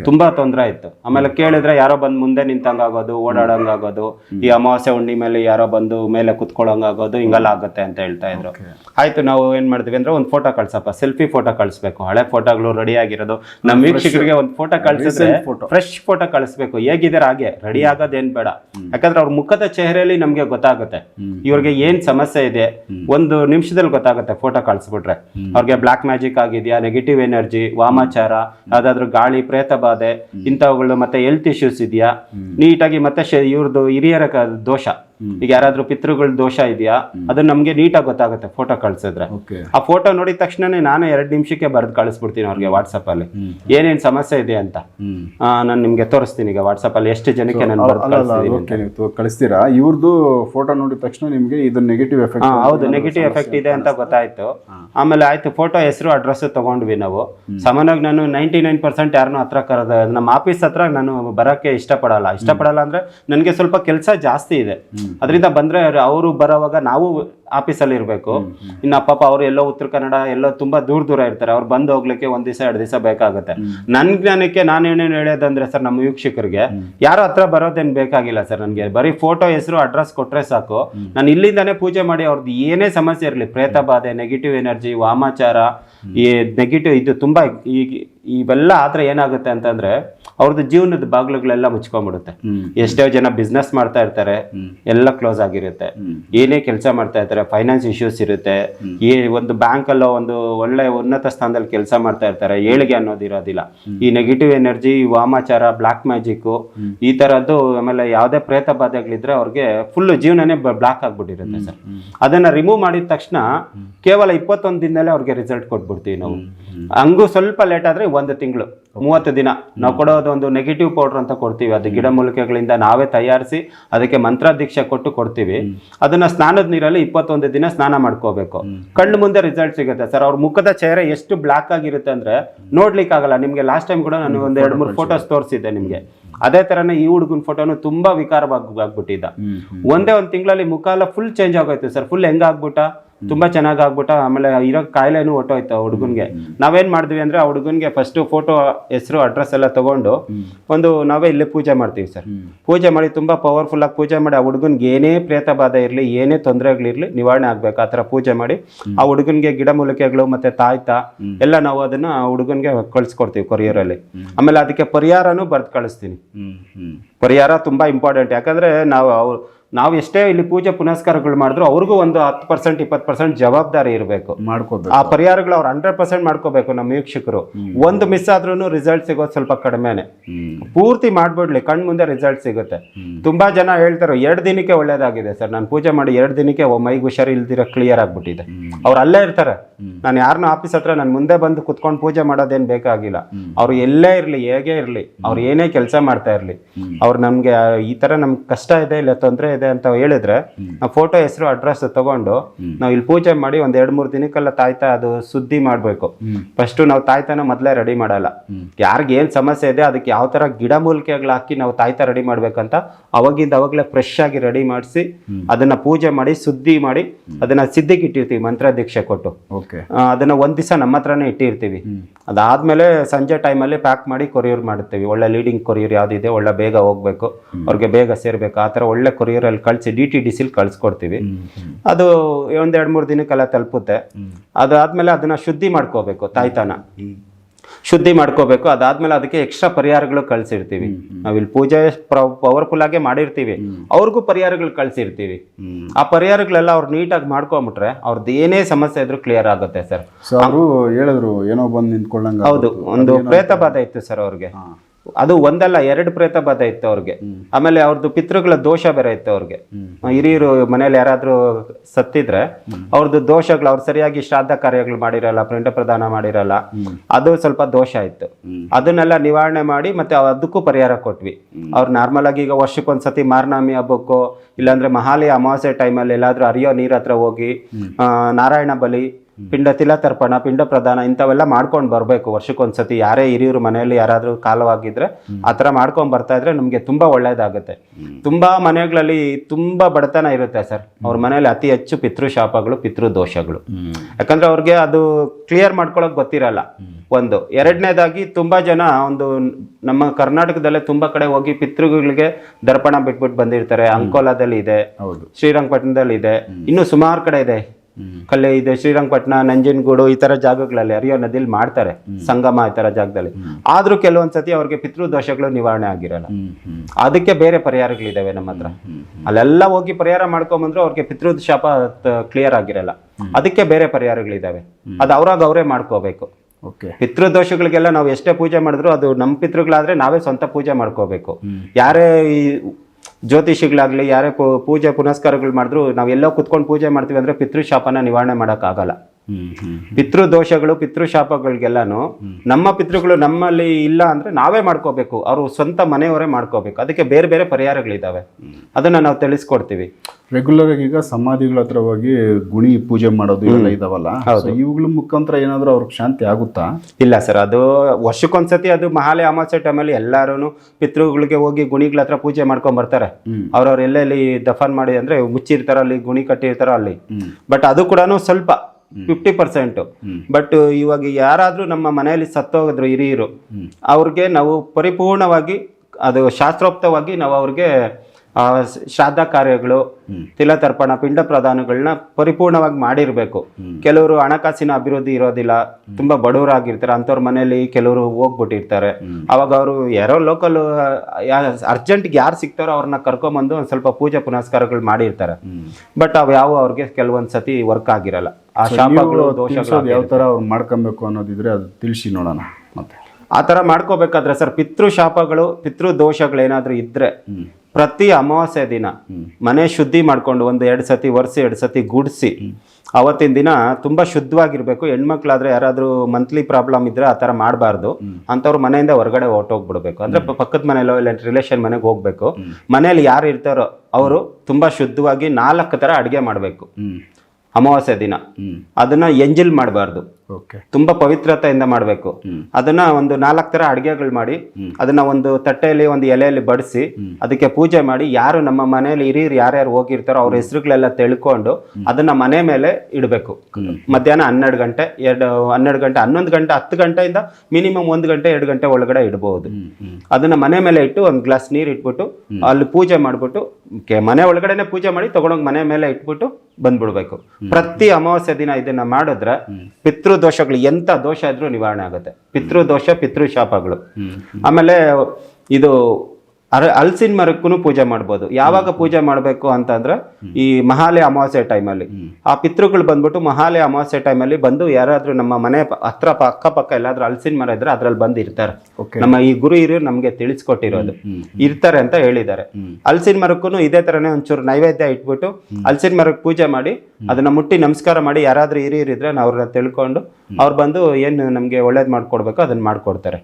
ತುಂಬಾ ತೊಂದರೆ ಇತ್ತು ಆಮೇಲೆ ಕೇಳಿದ್ರೆ ಯಾರೋ ಬಂದು ಮುಂದೆ ನಿಂತಂಗಾಗೋದು ಓಡಾಡಂಗಾಗೋದು ಈ ಅಮಾವಾಸ್ಯ ಉಣ್ಣಿ ಮೇಲೆ ಯಾರೋ ಬಂದು ಮೇಲೆ ಕುತ್ಕೊಳ್ಳೋಂಗಾಗೋದು ಹಿಂಗೆಲ್ಲ ಆಗುತ್ತೆ ಅಂತ ಹೇಳ್ತಾ ಇದ್ರು. ಆಯ್ತು ನಾವು ಏನ್ ಮಾಡಿದ್ವಿ ಅಂದ್ರೆ ಒಂದು ಫೋಟೋ ಕಳ್ಸಪ್ಪ ಸೆಲ್ಫಿ ಫೋಟೋ ಕಳಿಸ್ಬೇಕು. ಹಳೆ ಫೋಟೋಗಳು ರೆಡಿ ಆಗಿರೋದು. ನಮ್ಮ ವೀಕ್ಷಕರಿಗೆ ಒಂದು ಫೋಟೋ ಕಳ್ಸಿದ್ರೆ ಫ್ರೆಶ್ ಫೋಟೋ ಕಳಿಸ್ಬೇಕು. ಹೇಗಿದ್ದಾರೆ ಹಾಗೆ? ರೆಡಿ ಆಗೋದೇನ್ ಬೇಡ. ಯಾಕಂದ್ರೆ ಅವ್ರ ಮುಖದ ಚೆಹರೆಯಲ್ಲಿ ನಮ್ಗೆ ಗೊತ್ತಾಗುತ್ತೆ. ಇವ್ರಿಗೆ ಏನ್ ಸಮಸ್ಯೆ ಇದೆ? ಒಂದು ನಿಮಿಷದಲ್ಲಿ ಗೊತ್ತಾಗುತ್ತೆ ಫೋಟೋ ಕಳಿಸ್ಬಿಟ್ರೆ. ಅವ್ರಿಗೆ ಬ್ಲಾಕ್ ಮ್ಯಾಜಿಕ್ ಆಗಿದೆಯಾ ನೆಗೆಟಿವ್ ಎನರ್ಜಿ ವಾಮಾಚಾರ ಯಾವ್ದಾದ್ರು ಗಾಳಿ ಪ್ರೇತ ಬಾಧೆ ಇಂಥವುಗಳು ಮತ್ತೆ ಹೆಲ್ತ್ ಇಶ್ಯೂಸ್ ಇದೆಯಾ? ನೀಟಾಗಿ ಮತ್ತೆ ಇವ್ರದ್ದು ಹಿರಿಯರ ದೋಷ. ಈಗ ಯಾರಾದ್ರೂ ಪಿತೃಗಳ ದೋಷ ಇದೆಯಾ ಅದು ನಮ್ಗೆ ನೀಟಾಗಿ ಗೊತ್ತಾಗುತ್ತೆ ಫೋಟೋ ಕಳ್ಸಿದ್ರೆ. ಆ ಫೋಟೋ ನೋಡಿದ ತಕ್ಷಣನೇ ನಾನು ಎರಡ್ ನಿಮಿಷಕ್ಕೆ ಬರೆದು ಕಳಿಸ್ಬಿಡ್ತೀನಿ ಅವ್ರಿಗೆ ವಾಟ್ಸಪ್ ಅಲ್ಲಿ. ಏನೇನ್ ಸಮಸ್ಯೆ ಇದೆ ಅಂತ. ನಾನು ನಿಮ್ಗೆ ತೋರಿಸ್ತೀನಿ ಈಗ ವಾಟ್ಸಪ್ ಅಲ್ಲಿ ಎಷ್ಟು ಜನಕ್ಕೆ ನಾನು ಕಳಿಸ್ತೀರಾ? ಇವ್ರದ್ದು ಫೋಟೋ ನೋಡಿದ ತಕ್ಷಣ ನಿಮ್ಗೆ ಇದು ನೆಗೆಟಿವ್ ಎಫೆಕ್ಟ್ ಹೌದು ನೆಗೆಟಿವ್ ಎಫೆಕ್ಟ್ ಇದೆ ಅಂತ ಗೊತ್ತಾಯ್ತು. ಆಮೇಲೆ ಆಯ್ತು ಫೋಟೋ ಹೆಸರು ಅಡ್ರೆಸ್ ತಗೊಂಡ್ವಿ ನಾವು. ಸಾಮಾನ್ಯವಾಗಿ ನಾನು ನೈಂಟಿ ನೈನ್ ಪರ್ಸೆಂಟ್ ಯಾರನ್ನೂ ಹತ್ರ ಕರೆದ ನಮ್ಮ ಆಫೀಸ್ ಹತ್ರ ನಾನು ಬರೋಕ್ಕೆ ಇಷ್ಟಪಡಲ್ಲ. ಇಷ್ಟಪಡಲ್ಲ ಅಂದ್ರೆ ನನಗೆ ಸ್ವಲ್ಪ ಕೆಲಸ ಜಾಸ್ತಿ ಇದೆ. ಅದರಿಂದ ಬಂದ್ರೆ ಅವರು ಬರೋವಾಗ ನಾವು ಆಫೀಸಲ್ಲಿ ಇರಬೇಕು. ಇನ್ನು ಪಾಪ ಅವರು ಎಲ್ಲೋ ಉತ್ತರ ಕನ್ನಡ ಎಲ್ಲೋ ತುಂಬಾ ದೂರ ದೂರ ಇರ್ತಾರೆ. ಅವ್ರು ಬಂದು ಹೋಗ್ಲಿಕ್ಕೆ ಒಂದು ದಿವಸ ಎರಡು ದಿವಸ ಬೇಕಾಗುತ್ತೆ. ನನ್ನ ಜ್ಞಾನಕ್ಕೆ ನಾನೇನೇನು ಹೇಳೋದಂದ್ರೆ ಸರ್ ನಮ್ಮ ವೀಕ್ಷಕರಿಗೆ ಯಾರು ಹತ್ರ ಬರೋದೇನು ಬೇಕಾಗಿಲ್ಲ ಸರ್ ನನಗೆ. ಬರೀ ಫೋಟೋ ಹೆಸರು ಅಡ್ರೆಸ್ ಕೊಟ್ಟರೆ ಸಾಕು. ನಾನು ಇಲ್ಲಿಂದಾನೇ ಪೂಜೆ ಮಾಡಿ ಅವ್ರದ್ದು ಏನೇ ಸಮಸ್ಯೆ ಇರಲಿ ಪ್ರೇತ ಬಾಧೆ ನೆಗೆಟಿವ್ ಎನರ್ಜಿ ವಾಮಾಚಾರ ಈ ನೆಗೆಟಿವ್ ಇದು ತುಂಬಾ ಈಗ ಇವೆಲ್ಲ ಆದ್ರೆ ಏನಾಗುತ್ತೆ ಅಂತಂದ್ರೆ ಅವ್ರದ್ದು ಜೀವನದ ಬಾಗಿಲುಗಳೆಲ್ಲ ಮುಚ್ಕೊಂಡ್ಬಿಡುತ್ತೆ. ಎಷ್ಟೋ ಜನ ಬಿಸ್ನೆಸ್ ಮಾಡ್ತಾ ಇರ್ತಾರೆ ಎಲ್ಲ ಕ್ಲೋಸ್ ಆಗಿರುತ್ತೆ. ಏನೇ ಕೆಲಸ ಮಾಡ್ತಾ ಇರ್ತಾರೆ ಫೈನಾನ್ಸ್ ಇಶ್ಯೂಸ್ ಇರುತ್ತೆ. ಈ ಒಂದು ಬ್ಯಾಂಕ್ ಅಲ್ಲೋ ಒಂದು ಒಳ್ಳೆ ಉನ್ನತ ಸ್ಥಾನದಲ್ಲಿ ಕೆಲಸ ಮಾಡ್ತಾ ಇರ್ತಾರೆ ಏಳಿಗೆ ಅನ್ನೋದು ಇರೋದಿಲ್ಲ. ಈ ನೆಗೆಟಿವ್ ಎನರ್ಜಿ ವಾಮಾಚಾರ ಬ್ಲಾಕ್ ಮ್ಯಾಜಿಕ್ ಈ ತರದ್ದು ಆಮೇಲೆ ಯಾವುದೇ ಪ್ರೇತ ಬಾಧೆಗಳಿದ್ರೆ ಅವ್ರಿಗೆ ಫುಲ್ ಜೀವನನೇ ಬ್ಲಾಕ್ ಆಗ್ಬಿಟ್ಟಿರುತ್ತೆ ಸರ್. ಅದನ್ನ ರಿಮೂವ್ ಮಾಡಿದ ತಕ್ಷಣ ಕೇವಲ ಇಪ್ಪತ್ತೊಂದು ದಿನದಲ್ಲೇ ಅವ್ರಿಗೆ ರಿಸಲ್ಟ್ ಕೊಟ್ಬಿಡ್ತೀವಿ ನಾವು. ಹಂಗೂ ಸ್ವಲ್ಪ ಲೇಟ್ ಆದ್ರೆ ಒಂದು ತಿಂಗಳು ಮೂವತ್ತು ದಿನ. ನಾವು ಕೊಡೋದು ಒಂದು ನೆಗೆಟಿವ್ ಪೌಡರ್ ಅಂತ ಕೊಡ್ತೀವಿ. ಅದು ಗಿಡಮೂಲಿಕೆಗಳಿಂದ ನಾವೇ ತಯಾರಿಸಿ ಅದಕ್ಕೆ ಮಂತ್ರ ದೀಕ್ಷೆ ಕೊಟ್ಟು ಕೊಡ್ತೀವಿ. ಅದನ್ನ ಸ್ನಾನದ ನೀರಲ್ಲಿ ಇಪ್ಪತ್ತೊಂದು ದಿನ ಸ್ನಾನ ಮಾಡ್ಕೋಬೇಕು. ಕಣ್ಣು ಮುಂದೆ ರಿಸಲ್ಟ್ ಸಿಗುತ್ತೆ. ಸರ್ ಅವ್ರ ಮುಖದ ಚೆಹರೆ ಎಷ್ಟು ಬ್ಲಾಕ್ ಆಗಿರುತ್ತೆ ಅಂದ್ರೆ ನೋಡ್ಲಿಕ್ಕಾಗಲ್ಲ. ನಿಮ್ಗೆ ಲಾಸ್ಟ್ ಟೈಮ್ ಕೂಡ ನಾನು ಒಂದು ಎರಡು ಮೂರು ಫೋಟೋಸ್ ತೋರಿಸಿದ್ದೆ ನಿಮ್ಗೆ. ಅದೇ ತರನೇ ಈ ಹುಡುಗನ ಫೋಟೋನು ತುಂಬಾ ವಿಕಾರವಾಗಿ ಆಗ್ಬಿಟ್ಟಿದ್ದ. ಒಂದೇ ಒಂದು ತಿಂಗಳಲ್ಲಿ ಮುಖ ಎಲ್ಲ ಫುಲ್ ಚೇಂಜ್ ಆಗೋಯ್ತು. ಸರ್ ಫುಲ್ ಹೆಂಗ್ ಆಗ್ಬಿಟ್ಟ? ತುಂಬಾ ಚೆನ್ನಾಗಿ ಆಗ್ಬಿಟ್ಟ ಆಮೇಲೆ ಇರೋ ಕಾಯಿಲೆನೂ ಹೊಟ್ಟೋಯ್ತು ಹುಡುಗನ್ಗೆ. ನಾವೇನ್ ಮಾಡಿದ್ವಿ ಅಂದ್ರೆ ಆ ಹುಡುಗನ್ಗೆ ಫಸ್ಟ್ ಫೋಟೋ ಹೆಸರು ಅಡ್ರೆಸ್ ಎಲ್ಲ ತಗೊಂಡು ಒಂದು ನಾವೇ ಇಲ್ಲೇ ಪೂಜೆ ಮಾಡ್ತೀವಿ ಸರ್ ಪೂಜೆ ಮಾಡಿ ತುಂಬಾ ಪವರ್ಫುಲ್ ಆಗಿ ಪೂಜೆ ಮಾಡಿ ಆ ಹುಡುಗನ್ಗೆ ಏನೇ ಪ್ರೇತ ಬಾಧೆ ಇರಲಿ ಏನೇ ತೊಂದರೆಗಳಿರ್ಲಿ ನಿವಾರಣೆ ಆಗ್ಬೇಕು ಆ ತರ ಪೂಜೆ ಮಾಡಿ. ಆ ಹುಡುಗನ್ಗೆ ಗಿಡಮೂಲಿಕೆಗಳು ಮತ್ತೆ ತಾಯ್ತ ಎಲ್ಲ ನಾವು ಅದನ್ನ ಆ ಹುಡುಗನ್ಗೆ ಕಳ್ಸಿಕೊಡ್ತೀವಿ ಕೊರಿಯರಲ್ಲಿ ಆಮೇಲೆ ಅದಕ್ಕೆ ಪರಿಹಾರನೂ ಬರ್ದು ಕಳಿಸ್ತೀನಿ. ಪರಿಹಾರ ತುಂಬಾ ಇಂಪಾರ್ಟೆಂಟ್ ಯಾಕಂದ್ರೆ ನಾವು ನಾವು ಎಷ್ಟೇ ಇಲ್ಲಿ ಪೂಜೆ ಪುನಸ್ಕಾರಗಳು ಮಾಡಿದ್ರು ಅವ್ರಿಗೂ ಒಂದು ಹತ್ತು ಪರ್ಸೆಂಟ್ ಇಪ್ಪತ್ತು ಪರ್ಸೆಂಟ್ ಜವಾಬ್ದಾರಿ ಇರಬೇಕು. ಮಾಡ್ಕೋಬೇಕು. ಆ ಪರಿಹಾರಗಳು ಅವ್ರು ಹಂಡ್ರೆಡ್ ಪರ್ಸೆಂಟ್ ಮಾಡ್ಕೋಬೇಕು ನಮ್ಮ ವೀಕ್ಷಕರು. ಒಂದು ಮಿಸ್ ಆದ್ರೂ ರಿಸಲ್ಟ್ ಸಿಗೋದು ಸ್ವಲ್ಪ ಕಡಿಮೆನೆ. ಪೂರ್ತಿ ಮಾಡ್ಬಿಡ್ಲಿ ಕಣ್ ಮುಂದೆ ರಿಸಲ್ಟ್ ಸಿಗುತ್ತೆ. ತುಂಬಾ ಜನ ಹೇಳ್ತಾರೆ ಎರಡು ದಿನಕ್ಕೆ ಒಳ್ಳೇದಾಗಿದೆ ಸರ್. ನಾನು ಪೂಜೆ ಮಾಡಿ ಎರಡು ದಿನಕ್ಕೆ ಮೈಗೆ ಹುಷಾರು ಇಲ್ದಿರೋ ಕ್ಲಿಯರ್ ಆಗ್ಬಿಟ್ಟಿದೆ. ಅವ್ರು ಅಲ್ಲೇ ಇರ್ತಾರೆ. ನಾನು ಯಾರನ್ನ ಆಫೀಸ್ ಹತ್ರ ನಾನು ಮುಂದೆ ಬಂದು ಕುತ್ಕೊಂಡು ಪೂಜೆ ಮಾಡೋದೇನ್ ಬೇಕಾಗಿಲ್ಲ. ಅವ್ರು ಎಲ್ಲೇ ಇರ್ಲಿ ಹೇಗೆ ಇರ್ಲಿ ಅವ್ರು ಏನೇ ಕೆಲಸ ಮಾಡ್ತಾ ಇರ್ಲಿ. ಅವ್ರು ನಮಗೆ ಈ ತರ ನಮ್ಗೆ ಕಷ್ಟ ಇದೆ ಇಲ್ಲ ತೊಂದರೆ ಇದೆ ಇದೆ ಅಂತ ಹೇಳಿದ್ರೆ ನಾವು ಫೋಟೋ ಹೆಸರು ಅಡ್ರೆಸ್ ತಗೊಂಡು ನಾವು ಇಲ್ಲಿ ಪೂಜೆ ಮಾಡಿ ಒಂದ್ ಎರಡ್ ಮೂರ್ ದಿನಕ್ಕೆಲ್ಲ ತಾಯ್ತ ಅದು ಸುದ್ದಿ ಮಾಡ್ಬೇಕು. ಫಸ್ಟ್ ನಾವು ತಾಯ್ತಾನ ಮೊದಲೇ ರೆಡಿ ಮಾಡಲ್ಲ. ಯಾರಿಗೆ ಏನ್ ಸಮಸ್ಯೆ ಇದೆ ಅದಕ್ಕೆ ಯಾವ ತರ ಗಿಡ ಮೂಲಿಕೆಗಳು ಹಾಕಿ ನಾವು ತಾಯ್ತ ರೆಡಿ ಮಾಡ್ಬೇಕಂತ ಅವಾಗಿಂದ ಅವಾಗಲೇ ಫ್ರೆಶ್ ಆಗಿ ರೆಡಿ ಮಾಡಿಸಿ ಅದನ್ನ ಪೂಜೆ ಮಾಡಿ ಸುದ್ದಿ ಮಾಡಿ ಅದನ್ನ ಸಿದ್ಧಿಗೆ ಇಟ್ಟಿರ್ತೀವಿ ಮಂತ್ರ ದೀಕ್ಷೆ ಕೊಟ್ಟು ಅದನ್ನ ಒಂದ್ ದಿವಸ ನಮ್ಮ ಹತ್ರನೇ ಇಟ್ಟಿರ್ತೀವಿ. ಅದಾದ್ಮೇಲೆ ಸಂಜೆ ಟೈಮಲ್ಲಿ ಪ್ಯಾಕ್ ಮಾಡಿ ಕೊರಿಯರ್ ಮಾಡ್ತೀವಿ ಒಳ್ಳೆ ಲೀಡಿಂಗ್ ಕೊರಿಯರ್ ಯಾವ್ದಿದೆ ಒಳ್ಳೆ ಬೇಗ ಹೋಗ್ಬೇಕು. ಅವ್ರಿಗೆ ಬೇಗ ಸೇರ್ಬೇಕು. ಆತರ ಥರ ಒಳ್ಳೆ ಕೊರಿಯರ್ ಅಲ್ಲಿ ಕಳಿಸಿ ಡಿ ಟಿ ಡಿ ಸಿಲ್ ಕಳ್ಸಿಕೊಡ್ತೀವಿ. ಅದು ಒಂದ್ ಎರಡ್ ಮೂರು ದಿನಕ್ಕೆಲ್ಲ ತಲುಪುತ್ತೆ. ಅದಾದ್ಮೇಲೆ ಅದನ್ನ ಶುದ್ಧಿ ಮಾಡ್ಕೋಬೇಕು ತಾಯ್ತಾನ. ಶುದ್ಧಿ ಮಾಡ್ಕೋಬೇಕು ಅದಾದ್ಮೇಲೆ ಅದಕ್ಕೆ ಎಕ್ಸ್ಟ್ರಾ ಪರಿಹಾರಗಳು ಕಳ್ಸಿರ್ತೀವಿ. ನಾವಿಲ್ಲಿ ಪೂಜೆ ಪವರ್ಫುಲ್ ಆಗಿ ಮಾಡಿರ್ತೀವಿ. ಅವ್ರಿಗೂ ಪರಿಹಾರಗಳು ಕಳ್ಸಿರ್ತೀವಿ. ಆ ಪರಿಹಾರಗಳೆಲ್ಲ ಅವ್ರು ನೀಟಾಗಿ ಮಾಡ್ಕೊಂಬಿಟ್ರೆ ಅವ್ರದ್ದು ಏನೇ ಸಮಸ್ಯೆ ಇದ್ರೂ ಕ್ಲಿಯರ್ ಆಗುತ್ತೆ ಸರ್. ಅವರು ಹೇಳಿದ್ರು ಏನೋ ಬಂದು ನಿಂತ್ಕೊಳ್ಳಂಗ ಹೌದು ಒಂದು ಪ್ರೇತ ಬಾಧೆ ಇತ್ತು ಸರ್ ಅವ್ರಿಗೆ. ಅದು ಒಂದಲ್ಲ ಎರಡು ಪ್ರೇತ ಬಾಧೆ ಇತ್ತು ಅವ್ರಿಗೆ. ಆಮೇಲೆ ಅವ್ರದ್ದು ಪಿತೃಗಳ ದೋಷ ಬೇರೆ ಇತ್ತು ಅವ್ರಿಗೆ. ಹಿರಿಯರು ಮನೇಲಿ ಯಾರಾದ್ರೂ ಸತ್ತಿದ್ರೆ ಅವ್ರದ್ದು ದೋಷಗಳು ಅವ್ರು ಸರಿಯಾಗಿ ಶ್ರಾದ್ದ ಕಾರ್ಯಗಳು ಮಾಡಿರಲ್ಲ ಪಿಂಡ ಪ್ರದಾನ ಮಾಡಿರಲ್ಲ ಅದು ಸ್ವಲ್ಪ ದೋಷ ಇತ್ತು. ಅದನ್ನೆಲ್ಲ ನಿವಾರಣೆ ಮಾಡಿ ಮತ್ತೆ ಅದಕ್ಕೂ ಪರಿಹಾರ ಕೊಟ್ವಿ. ಅವ್ರು ನಾರ್ಮಲ್ ಆಗಿ ಈಗ ವರ್ಷಕ್ಕೊಂದ್ಸತಿ ಮಾರ್ನಾಮಿ ಹಬ್ಬಕ್ಕೋ ಇಲ್ಲಾಂದ್ರೆ ಮಹಾಲಯ ಅಮಾವಾಸ್ಯೆ ಟೈಮಲ್ಲಿ ಎಲ್ಲಾದ್ರೂ ಅರಿಯೋ ನೀರ್ ಹತ್ರ ಹೋಗಿ ನಾರಾಯಣ ಬಲಿ ಪಿಂಡ ತಿಲಾತರ್ಪಣ ಪಿಂಡ ಪ್ರದಾನ ಇಂಥವೆಲ್ಲ ಮಾಡ್ಕೊಂಡು ಬರಬೇಕು. ವರ್ಷಕ್ಕೊಂದ್ಸತಿ ಯಾರೇ ಹಿರಿಯರು ಮನೆಯಲ್ಲಿ ಯಾರಾದರೂ ಕಾಲವಾಗಿದ್ರೆ ಆ ಥರ ಮಾಡ್ಕೊಂಡು ಬರ್ತಾ ಇದ್ರೆ ನಮಗೆ ತುಂಬಾ ಒಳ್ಳೆಯದಾಗುತ್ತೆ ತುಂಬಾ ಮನೆಗಳಲ್ಲಿ ತುಂಬಾ ಬಡತನ ಇರುತ್ತೆ ಸರ್. ಅವ್ರ ಮನೆಯಲ್ಲಿ ಅತಿ ಹೆಚ್ಚು ಪಿತೃಶಾಪಗಳು ಪಿತೃದೋಷಗಳು. ಯಾಕಂದ್ರೆ ಅವ್ರಿಗೆ ಅದು ಕ್ಲಿಯರ್ ಮಾಡ್ಕೊಳ್ಳೋಕೆ ಗೊತ್ತಿರಲ್ಲ. ಒಂದು. ಎರಡನೇದಾಗಿ ತುಂಬಾ ಜನ ಒಂದು ನಮ್ಮ ಕರ್ನಾಟಕದಲ್ಲೇ ತುಂಬಾ ಕಡೆ ಹೋಗಿ ಪಿತೃಗಳಿಗೆ ದರ್ಪಣ ಬಿಟ್ಬಿಟ್ಟು ಬಂದಿರ್ತಾರೆ. ಅಂಕೋಲಾದಲ್ಲಿ ಇದೆ ಹೌದು. ಶ್ರೀರಂಗಪಟ್ಟಣದಲ್ಲಿ ಇದೆ. ಇನ್ನೂ ಸುಮಾರು ಕಡೆ ಇದೆ. ಕಲ್ಲೆ ಇದೆ ಶ್ರೀರಂಗಪಟ್ಟಣ ನಂಜನಗೂಡು ಈ ತರ ಜಾಗಗಳಲ್ಲಿ ಹರಿಯೋ ನದಿಲಿ ಮಾಡ್ತಾರೆ ಸಂಗಮ ಈ ತರ ಜಾಗದಲ್ಲಿ. ಆದ್ರೂ ಕೆಲವೊಂದ್ಸತಿ ಅವ್ರಿಗೆ ಪಿತೃದೋಷಗಳು ನಿವಾರಣೆ ಆಗಿರಲ್ಲ. ಅದಕ್ಕೆ ಬೇರೆ ಪರಿಹಾರಗಳಿದಾವೆ ನಮ್ಮ ಹತ್ರ. ಅಲ್ಲೆಲ್ಲ ಹೋಗಿ ಪರಿಹಾರ ಮಾಡ್ಕೊಂಬಂದ್ರೆ ಅವ್ರಿಗೆ ಪಿತೃ ಶಾಪ ಕ್ಲಿಯರ್ ಆಗಿರಲ್ಲ. ಅದಕ್ಕೆ ಬೇರೆ ಪರಿಹಾರಗಳಿದಾವೆ. ಅದು ಅವ್ರಾಗ ಅವರೇ ಮಾಡ್ಕೋಬೇಕು. ಪಿತೃದೋಷಗಳಿಗೆಲ್ಲ ನಾವು ಎಷ್ಟೇ ಪೂಜೆ ಮಾಡಿದ್ರು ಅದು ನಮ್ಮ ಪಿತೃಗಳಾದ್ರೆ ನಾವೇ ಸ್ವಂತ ಪೂಜೆ ಮಾಡ್ಕೋಬೇಕು. ಯಾರೇ ಈ ಜ್ಯೋತಿಷಿಗಳಾಗ್ಲಿ ಯಾರೇ ಪೂಜೆ ಪುನಸ್ಕಾರಗಳು ಮಾಡಿದ್ರು ನಾವು ಎಲ್ಲೋ ಕುತ್ಕೊಂಡು ಪೂಜೆ ಮಾಡ್ತೀವಿ ಅಂದರೆ ಪಿತೃಶಾಪನ ನಿವಾರಣೆ ಮಾಡೋಕ್ಕಾಗಲ್ಲ. ಪಿತೃದೋಷಗಳು ಪಿತೃಶಾಪಗಳಿಗೆಲ್ಲಾನು ನಮ್ಮ ಪಿತೃಗಳು ನಮ್ಮಲ್ಲಿ ಇಲ್ಲ ಅಂದ್ರೆ ನಾವೇ ಮಾಡ್ಕೋಬೇಕು. ಅವರು ಸ್ವಂತ ಮನೆಯವರೇ ಮಾಡ್ಕೋಬೇಕು. ಅದಕ್ಕೆ ಬೇರೆ ಬೇರೆ ಪರಿಹಾರಗಳಿದಾವೆ. ಅದನ್ನ ನಾವು ತಿಳಿಸ್ಕೊಡ್ತೀವಿ. ರೆಗ್ಯುಲರ್ ಆಗಿ ಈಗ ಸಮಾಧಿಗಳ ಹತ್ರ ಹೋಗಿ ಗುಣಿ ಪೂಜೆ ಮಾಡೋದು ಇವೆಲ್ಲ ಇದಾವಲ್ಲ? ಇವುಗಳ ಮುಖಾಂತರ ಏನಾದ್ರು ಅವ್ರಿಗೆ ಶಾಂತಿ ಆಗುತ್ತಾ? ಇಲ್ಲ ಸರ್ ಅದು ವರ್ಷಕ್ಕೊಂದ್ಸತಿ ಅದು ಮಹಾಲಯ ಅಮಾವಾಸ್ಯೆ ಟೈಮಲ್ಲಿ ಎಲ್ಲಾರು ಪಿತೃಗಳಿಗೆ ಹೋಗಿ ಗುಣಿಗಳ ಹತ್ರ ಪೂಜೆ ಮಾಡ್ಕೊಂಡ್ ಬರ್ತಾರೆ. ಅವ್ರವ್ರ ಎಲ್ಲೆಲ್ಲಿ ದಫನ್ ಮಾಡಿ ಅಂದ್ರೆ ಮುಚ್ಚಿರ್ತಾರ ಅಲ್ಲಿ ಗುಣಿ ಕಟ್ಟಿರ್ತಾರ ಅಲ್ಲಿ. ಬಟ್ ಅದು ಕೂಡ ಸ್ವಲ್ಪ ಫಿಫ್ಟಿ ಪರ್ಸೆಂಟ್ ಬಟ್ ಇವಾಗ ಯಾರಾದ್ರೂ ನಮ್ಮ ಮನೆಯಲ್ಲಿ ಸತ್ತೋಗಿದ್ರು ಹಿರಿಯರು ಅವ್ರಿಗೆ ನಾವು ಪರಿಪೂರ್ಣವಾಗಿ ಅದು ಶಾಸ್ತ್ರೋಕ್ತವಾಗಿ ನಾವು ಅವ್ರಿಗೆ ಶ್ರಾದ್ದ ಕಾರ್ಯಗಳು ತಿಲತರ್ಪಣ ಪಿಂಡ ಪ್ರದಾನಗಳನ್ನ ಪರಿಪೂರ್ಣವಾಗಿ ಮಾಡಿರ್ಬೇಕು. ಕೆಲವರು ಹಣಕಾಸಿನ ಅಭಿವೃದ್ಧಿ ಇರೋದಿಲ್ಲ ತುಂಬಾ ಬಡವರಾಗಿರ್ತಾರೆ ಅಂಥವ್ರ ಮನೆಯಲ್ಲಿ ಕೆಲವರು ಹೋಗ್ಬಿಟ್ಟಿರ್ತಾರೆ. ಅವಾಗ ಅವರು ಯಾರೋ ಲೋಕಲ್ ಅರ್ಜೆಂಟ್ಗೆ ಯಾರು ಸಿಗ್ತಾರೋ ಅವ್ರನ್ನ ಕರ್ಕೊಂಬಂದು ಒಂದ್ ಸ್ವಲ್ಪ ಪೂಜೆ ಪುನಸ್ಕಾರಗಳು ಮಾಡಿರ್ತಾರೆ. ಬಟ್ ಅವ್ ಯಾವ ಅವ್ರಿಗೆ ಕೆಲವೊಂದ್ ಸತಿ ವರ್ಕ್ ಆಗಿರಲ್ಲ. ಆ ಶಾಪಗಳು ದೋಷಗಳು ಯಾವ ತರ ಅವ್ರು ಮಾಡ್ಕೊಬೇಕು ಅನ್ನೋದಿದ್ರೆ ಅದು ತಿಳಿಸಿ ನೋಡೋಣ ಮತ್ತೆ. ಆ ತರ ಮಾಡ್ಕೋಬೇಕಾದ್ರೆ ಸರ್ ಪಿತೃ ಶಾಪಗಳು ಪಿತೃ ದೋಷಗಳು ಏನಾದ್ರೂ ಇದ್ರೆ ಪ್ರತಿ ಅಮಾವಾಸ್ಯೆ ದಿನ ಮನೆ ಶುದ್ಧಿ ಮಾಡ್ಕೊಂಡು ಒಂದು ಎರಡು ಸತಿ ಒರೆಸಿ ಎರಡು ಸತಿ ಗುಡಿಸಿ ಅವತ್ತಿನ ದಿನ ತುಂಬಾ ಶುದ್ಧವಾಗಿರ್ಬೇಕು. ಹೆಣ್ಮಕ್ಳಾದ್ರೆ ಯಾರಾದರೂ ಮಂತ್ಲಿ ಪ್ರಾಬ್ಲಮ್ ಇದ್ರೆ ಆ ಥರ ಮಾಡಬಾರ್ದು. ಅಂಥವ್ರು ಮನೆಯಿಂದ ಹೊರಗಡೆ ಹೊರಟೋಗ್ಬಿಡ್ಬೇಕು. ಅಂದ್ರೆ ಪಕ್ಕದ ಮನೆಯಲ್ಲೋ ಇಲ್ಲ ರಿಲೇಷನ್ ಮನೆಗೆ ಹೋಗ್ಬೇಕು. ಮನೇಲಿ ಯಾರು ಇರ್ತಾರೋ ಅವರು ತುಂಬಾ ಶುದ್ಧವಾಗಿ ನಾಲ್ಕು ಥರ ಅಡುಗೆ ಮಾಡಬೇಕು. ಅಮಾವಾಸ್ಯೆ ದಿನ. ಅದನ್ನ ಎಂಜಿಲ್ ಮಾಡಬಾರ್ದು. ತುಂಬಾ ಪವಿತ್ರತೆಯಿಂದ ಮಾಡಬೇಕು. ಅದನ್ನ ಒಂದು ನಾಲ್ಕು ತರ ಅಡಿಗೆಗಳು ಮಾಡಿ ಅದನ್ನ ಒಂದು ತಟ್ಟೆಯಲ್ಲಿ ಒಂದು ಎಲೆಯಲ್ಲಿ ಬಡಿಸಿ ಅದಕ್ಕೆ ಪೂಜೆ ಮಾಡಿ ಯಾರು ನಮ್ಮ ಮನೆಯಲ್ಲಿ ಹಿರಿಯರು ಯಾರ್ಯಾರು ಹೋಗಿರ್ತಾರೋ ಅವ್ರ ಹೆಸರುಗಳೆಲ್ಲ ತಿಳ್ಕೊಂಡು ಅದನ್ನ ಮನೆ ಮೇಲೆ ಇಡಬೇಕು. ಮಧ್ಯಾಹ್ನ ಹನ್ನೆರಡು ಗಂಟೆ ಎರಡು ಹನ್ನೆರಡು ಗಂಟೆ ಹನ್ನೊಂದು ಗಂಟೆ ಹತ್ತು ಗಂಟೆಯಿಂದ ಮಿನಿಮಮ್ ಒಂದು ಗಂಟೆ ಎರಡು ಗಂಟೆ ಒಳಗಡೆ ಇಡಬಹುದು ಅದನ್ನ ಮನೆ ಮೇಲೆ ಇಟ್ಟು ಒಂದು ಗ್ಲಾಸ್ ನೀರು ಇಟ್ಬಿಟ್ಟು ಅಲ್ಲಿ ಪೂಜೆ ಮಾಡ್ಬಿಟ್ಟು ಮನೆ ಒಳಗಡೆನೆ ಪೂಜೆ ಮಾಡಿ ತಗೊಂಡೋಗಿ ಮನೆ ಮೇಲೆ ಇಟ್ಬಿಟ್ಟು ಬಂದ್ಬಿಡ್ಬೇಕು. ಪ್ರತಿ ಅಮಾವಾಸ್ಯೆ ದಿನ ಇದನ್ನ ಮಾಡಿದ್ರೆ ಪಿತೃ ದೋಷಗಳು ಎಂತ ದೋಷ ಇದ್ರೂ ನಿವಾರಣೆ ಆಗುತ್ತೆ. ಪಿತೃ ದೋಷ ಪಿತೃಶಾಪಗಳು ಆಮೇಲೆ ಇದು ಹಲಸಿನ ಮರಕ್ಕೂ ಪೂಜೆ ಮಾಡ್ಬೋದು. ಯಾವಾಗ ಪೂಜೆ ಮಾಡಬೇಕು ಅಂತಂದ್ರೆ ಈ ಮಹಾಲೆ ಅಮಾವಾಸ್ಯೆ ಟೈಮಲ್ಲಿ. ಆ ಪಿತೃಗಳು ಬಂದ್ಬಿಟ್ಟು ಮಹಾಲೆ ಅಮಾವಾಸ್ಯೆ ಟೈಮಲ್ಲಿ ಬಂದು ಯಾರಾದ್ರೂ ನಮ್ಮ ಮನೆ ಹತ್ರ ಪ- ಅಕ್ಕಪಕ್ಕ ಎಲ್ಲಾದ್ರೂ ಹಲಸಿನ ಮರ ಇದ್ರೆ ಅದ್ರಲ್ಲಿ ಬಂದು ಇರ್ತಾರೆ ನಮ್ಮ ಈ ಗುರು ಹಿರಿಯರು ನಮಗೆ ತಿಳಿಸ್ಕೊಟ್ಟಿರೋದು. ಇರ್ತಾರೆ ಅಂತ ಹೇಳಿದ್ದಾರೆ. ಹಲಸಿನ ಮರಕ್ಕೂ ಇದೇ ತರನೇ ಒಂಚೂರು ನೈವೇದ್ಯ ಇಟ್ಬಿಟ್ಟು ಹಲಸಿನ ಮರಕ್ಕೆ ಪೂಜೆ ಮಾಡಿ ಅದನ್ನ ಮುಟ್ಟಿ ನಮಸ್ಕಾರ ಮಾಡಿ ಯಾರಾದ್ರೂ ಹಿರಿಯರು ಇದ್ರೆ ನಾವು ಅವ್ರನ್ನ ತಿಳ್ಕೊಂಡು ಅವ್ರು ಬಂದು ಏನು ನಮಗೆ ಒಳ್ಳೇದು ಮಾಡ್ಕೊಡ್ಬೇಕು ಅದನ್ನ ಮಾಡ್ಕೊಡ್ತಾರೆ.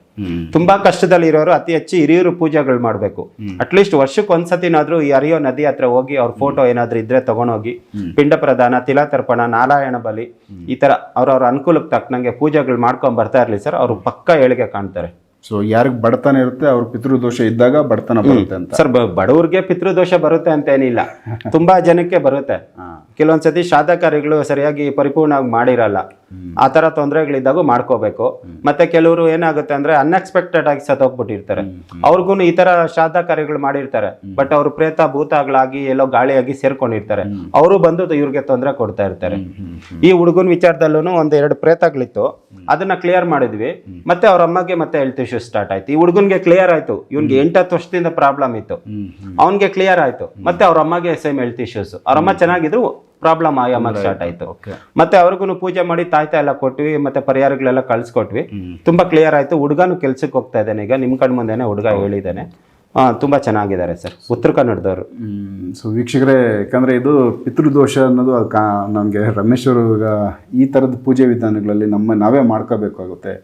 ತುಂಬಾ ಕಷ್ಟದಲ್ಲಿ ಇರೋರು ಅತಿ ಹೆಚ್ಚು ಹಿರಿಯರು ಪೂಜೆಗಳು ಮಾಡ್ಬೇಕು. ಮಾಡಬೇಕು ಅಟ್ಲೀಸ್ಟ್ ವರ್ಷಕ್ಕೆ ಒಂದ್ಸತಿನಾದ್ರೂ ಈ ಅರಿಯೋ ನದಿ ಹತ್ರ ಹೋಗಿ ಅವ್ರ ಫೋಟೋ ಏನಾದ್ರೂ ಇದ್ರೆ ತಗೊಂಡೋಗಿ ಪಿಂಡ ಪ್ರದಾನ ತಿಲಾತರ್ಪಣ ನಾರಾಯಣ ಬಲಿ ಈ ತರ ಅವ್ರವ್ರ ಅನುಕೂಲಕ್ಕೆ ತಕ್ಕನಂಗೆ ಪೂಜೆಗಳು ಮಾಡ್ಕೊಂಡ್ ಬರ್ತಾ ಇರ್ಲಿ ಸರ್. ಅವ್ರು ಪಕ್ಕ ಏಳಿಗೆ ಕಾಣ್ತಾರೆ. ಸೊ ಯಾರಿಗೆ ಬಡತನ ಇರುತ್ತೆ ಅವ್ರ ಪಿತೃದೋಷ ಇದ್ದಾಗ ಬಡತನ ಬರುತ್ತೆ ಅಂತ. ಸರ್ ಬಡವ್ರಿಗೆ ಪಿತೃದೋಷ ಬರುತ್ತೆ ಅಂತ ಏನಿಲ್ಲ. ತುಂಬಾ ಜನಕ್ಕೆ ಬರುತ್ತೆ. ಕೆಲವೊಂದ್ಸತಿ ಕಾರ್ಯಗಳು ಸರಿಯಾಗಿ ಪರಿಪೂರ್ಣವಾಗಿ ಮಾಡಿರಲ್ಲ. ಆ ತರ ತೊಂದರೆಗಳಿದ್ದಾಗೂ ಮಾಡ್ಕೋಬೇಕು. ಮತ್ತೆ ಕೆಲವರು ಏನಾಗುತ್ತೆ ಅಂದ್ರೆ ಅನ್ಎಕ್ಸ್ಪೆಕ್ಟೆಡ್ ಆಗಿ ಸತ್ತೋಗ್ಬಿಟ್ಟಿರ್ತಾರೆ. ಅವ್ರಿಗೂ ಈ ತರ ಶ್ರಾದ್ದ ಕಾರ್ಯಗಳು ಮಾಡಿರ್ತಾರೆ. ಬಟ್ ಅವರು ಪ್ರೇತ ಭೂತಗಳಾಗಿ ಎಲ್ಲೋ ಗಾಳಿಯಾಗಿ ಸೇರ್ಕೊಂಡಿರ್ತಾರೆ. ಅವರು ಬಂದು ಇವ್ರಿಗೆ ತೊಂದರೆ ಕೊಡ್ತಾ ಇರ್ತಾರೆ. ಈ ಹುಡುಗನ ವಿಚಾರದಲ್ಲೂ ಒಂದ್ ಎರಡು ಪ್ರೇತಗಳಿತ್ತು. ಅದನ್ನ ಕ್ಲಿಯರ್ ಮಾಡಿದ್ವಿ. ಮತ್ತೆ ಅವ್ರ ಅಮ್ಮಗೆ ಮತ್ತೆ ಹೆಲ್ತ್ ಇಶ್ಯೂ ಸ್ಟಾರ್ಟ್ ಆಯ್ತು. ಈ ಹುಡುಗನ್ಗೆ ಕ್ಲಿಯರ್ ಆಯ್ತು. ಇವ್ನಿಗೆ ಎಂಟತ್ತು ವರ್ಷದಿಂದ ಪ್ರಾಬ್ಲಮ್ ಇತ್ತು. ಅವನ್ಗೆ ಕ್ಲಿಯರ್ ಆಯ್ತು. ಮತ್ತೆ ಅವ್ರ ಅಮ್ಮಗೆ ಸೇಮ್ ಹೆಲ್ತ್ ಇಶ್ಯೂಸ್ ಅವ್ರ ಅಮ್ಮ ಚೆನ್ನಾಗಿದ್ರು. ಪ್ರಾಬ್ಲಮ್ ಆ ಅಮ್ಮಗೆ ಸ್ಟಾರ್ಟ್ ಆಯ್ತು. ಮತ್ತೆ ಅವ್ರಿಗೂ ಪೂಜೆ ಮಾಡಿ ತಾಯ್ತಾ ಎಲ್ಲ ಕೊಟ್ವಿ ಮತ್ತೆ ಪರಿಹಾರಗಳೆಲ್ಲ ಕಳ್ಸಿಕೊಟ್ವಿ. ತುಂಬಾ ಕ್ಲಿಯರ್ ಆಯ್ತು. ಹುಡುಗನು ಕೆಲ್ಸಕ್ಕೆ ಹೋಗ್ತಾ ಇದ್ದಾನೆ. ಈಗ ನಿಮ್ ಕಣ್ ಮುಂದೆನೆ ಹುಡುಗ ಹೇಳಿದ್ದಾನೆ. ಹಾ ತುಂಬಾ ಚೆನ್ನಾಗಿದ್ದಾರೆ ಸರ್. ಉತ್ತರ ಕನ್ನಡದವರು. ಸೊ ವೀಕ್ಷಕರೇ ಯಾಕಂದ್ರೆ ಇದು ಪಿತೃದೋಷ ಅನ್ನೋದು ಅದು ಕಾ ನಮಗೆ ರಮೇಶ್ವರ್ ಅವರು ಈಗ ಈ ತರದ ಪೂಜೆ ವಿಧಾನಗಳಲ್ಲಿ ನಮ್ಮ ನಾವೇ ಮಾಡ್ಕೋಬೇಕಾಗುತ್ತೆ.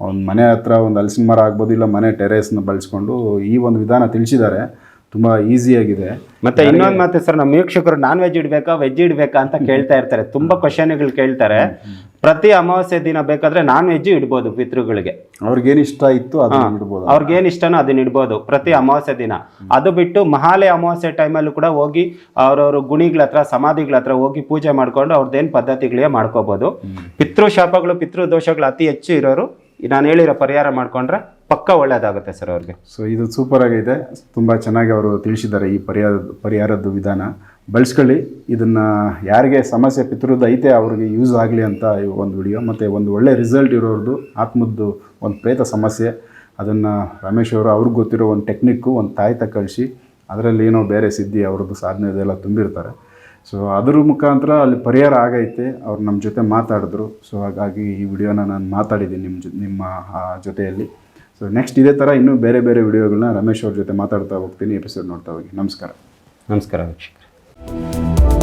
ಒಂದು ಮನೆ ಹತ್ರ ಒಂದು ಹಲಸಿನ ಮರ ಆಗ್ಬೋದು ಇಲ್ಲ ಮನೆ ಟೆರೇಸ್ನ ಬಳಸ್ಕೊಂಡು ಈ ಒಂದು ವಿಧಾನ ತಿಳಿಸಿದ್ದಾರೆ. ತುಂಬ ಆಗಿದೆ. ಮತ್ತೆ ಇನ್ನೊಂದ್ ಮತ್ತೆ ಸರ್ ನಮ್ಮ ವೀಕ್ಷಕರು ನಾನ್ ವೆಜ್ ಇಡ್ಬೇಕಾ ವೆಜ್ ಇಡ್ಬೇಕಾ ಅಂತ ಕೇಳ್ತಾ ಇರ್ತಾರೆ. ತುಂಬಾ ಕ್ವಶನ್ಗಳು ಕೇಳ್ತಾರೆ. ಪ್ರತಿ ಅಮಾವಾಸ್ಯೆ ದಿನ ಬೇಕಾದ್ರೆ ನಾನ್ ವೆಜ್ ಇಡ್ಬೋದು ಪಿತೃಗಳಿಗೆ. ಅವ್ರಿಗೇನು ಇಷ್ಟ ಇತ್ತು ಇಡ್ಬೋದು. ಅವ್ರಿಗೇನ್ ಇಷ್ಟನೋ ಅದನ್ನ ಇಡ್ಬೋದು ಪ್ರತಿ ಅಮಾವಾಸ್ಯೆ ದಿನ. ಅದು ಬಿಟ್ಟು ಮಹಾಲಯ ಅಮಾವಾಸ್ಯೆ ಟೈಮಲ್ಲೂ ಕೂಡ ಹೋಗಿ ಅವ್ರವ್ರ ಗುಣಿಗಳ ಹತ್ರ ಸಮಾಧಿಗಳ ಹತ್ರ ಹೋಗಿ ಪೂಜೆ ಮಾಡ್ಕೊಂಡು ಅವ್ರದ್ದೇನ್ ಪದ್ಧತಿಗಳೇ ಮಾಡ್ಕೋಬಹುದು ಪಿತೃ ಶಾಪಗಳು ಪಿತೃ ದೋಷಗಳು ಅತಿ ಹೆಚ್ಚು ಇರೋರು ನಾನು ಹೇಳಿರೋ ಪರಿಹಾರ ಮಾಡ್ಕೊಂಡ್ರೆ ಪಕ್ಕ ಒಳ್ಳೇದಾಗುತ್ತೆ ಸರ್ ಅವ್ರಿಗೆ. ಸೊ ಇದು ಸೂಪರ್ ಆಗಿದೆ ತುಂಬ ಚೆನ್ನಾಗಿ ಅವರು ತಿಳಿಸಿದ್ದಾರೆ ಈ ಪರಿಹಾರ, ಪರಿಹಾರದ ವಿಧಾನ. ಬಳಸ್ಕೊಳ್ಳಿ. ಇದನ್ನು ಯಾರಿಗೆ ಸಮಸ್ಯೆ ಪಿತ್ರದ್ದು ಐತೆ ಅವ್ರಿಗೆ ಯೂಸ್ ಆಗಲಿ ಅಂತ ಒಂದು ವಿಡಿಯೋ ಮತ್ತು ಒಂದು ಒಳ್ಳೆ ರಿಸಲ್ಟ್ ಇರೋರ್ದು ಆತ್ಮದ್ದು ಒಂದು ಪ್ರೇತ ಸಮಸ್ಯೆ. ಅದನ್ನು ರಮೇಶ್ ಅವರು ಅವ್ರಿಗೆ ಗೊತ್ತಿರೋ ಒಂದು ಟೆಕ್ನಿಕ್ಕು ಒಂದು ತಾಯ್ತ ಕಳಿಸಿ, ಅದರಲ್ಲಿ ಏನೋ ಬೇರೆ ಸಿದ್ಧಿ ಅವ್ರದ್ದು ಸಾಧನೆ ಇದೆಲ್ಲ ತುಂಬಿರ್ತಾರೆ. ಸೊ ಅದ್ರ ಮುಖಾಂತರ ಅಲ್ಲಿ ಪರಿಹಾರ ಆಗೈತೆ. ಅವ್ರು ನಮ್ಮ ಜೊತೆ ಮಾತಾಡಿದ್ರು. ಸೊ ಹಾಗಾಗಿ ಈ ವಿಡಿಯೋನ ನಾನು ಮಾತಾಡಿದ್ದೀನಿ ನಿಮ್ಮ ಜೊ, ನಿಮ್ಮ ಜೊತೆಯಲ್ಲಿ. ಸೊ ನೆಕ್ಸ್ಟ್ ಇದೇ ಥರ ಇನ್ನೂ ಬೇರೆ ಬೇರೆ ವಿಡಿಯೋಗಳನ್ನ ರಮೇಶ್ ಅವ್ರ ಜೊತೆ ಮಾತಾಡ್ತಾ ಹೋಗ್ತೀನಿ ಎಪಿಸೋಡ್ ನೋಡ್ತಾ ಹೋಗಿ. ನಮಸ್ಕಾರ. ನಮಸ್ಕಾರ ವೀಕ್ಷಕರೇ.